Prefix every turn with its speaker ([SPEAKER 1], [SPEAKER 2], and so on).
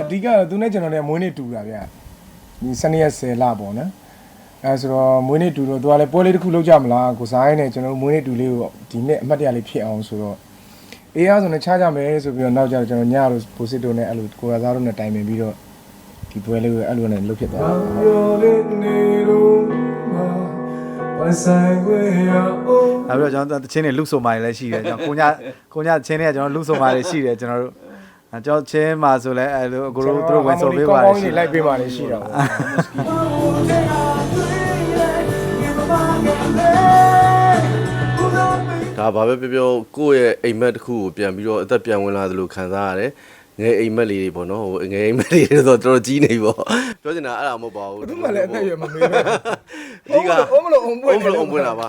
[SPEAKER 1] အဓိကတော့သူနဲ့ကျွန်တော်လည်းမွေးနေ့တူတာဗျဒီစနေရက်10လပေါ့နော်အဲဆိုတော့မွေးနေ့တူတော့သူကလည်းပွဲလေးတစ်ခုလုပ်ကြမလားကိုစားရင်းနဲ့ကျွန်တော်မွေးနေ့တူလေးကိုဒီနေ့အမှတ်တရလေးဖြစ်အောင်ဆိုတော့အေးအားဆိုတော့ချားကြမယ်ဆိုပြီးတော့နောက်ကျတော့ကျွန်တော်ညတော့ပိုစစ်တိုနဲ့အဲ့လိုကိုရာစားတို့နဲ့တိုင်ပင်ပြီးတော့ဒီပွဲလေးကိုအဲ့လိုနဲ့လုပ်ဖြစ်သွားတယ် နေတော့မှာပဆိုင်ခွေရအောင်
[SPEAKER 2] နောက်ပြီးတော့ကျွန်တော်တချင်းတွေလူဆိုမာတွေလည်းရှိတယ်ကျွန်တော်ကိုညာကိုညာချင်းတွေကကျွန်တော်လူဆိုမာတွေရှိတယ်ကျွန်တော်တို့အဲကျွန်တော်ချင်းမှာဆိုလဲအဲလိုအကိုတို့သူတို့ဝင်ဆိုပေးပါတယ်ရှိ
[SPEAKER 1] ရှိ
[SPEAKER 2] တယ်
[SPEAKER 1] လိုက်ပေးပါလေရှိတော့
[SPEAKER 3] ဒါဘာပဲပြောပြောကိုယ့်ရဲ့အိမ်မက်တစ်ခုကိုပြန်ပြီးတော့အသက်ပြန်ဝင်လာသလိုခံစားရတယ်ငယ်အိမ်မက်လေးတွေပေါ့နော်ဟိုငယ်အိမ်မက်လေးတွေဆိုတော့တော်တော်ကြီးနေပြီပေါ့ပြောချင်တာအဲ့ဒါမဟုတ်ပါဘူး
[SPEAKER 1] ဘယ်သူမှလည်းအသက်အရွယ်မမေးဘူး
[SPEAKER 3] အဓိက
[SPEAKER 1] အုံးမလို့အုံးပွင့်
[SPEAKER 3] အုံးမလို့အုံးပွင့်တာပါ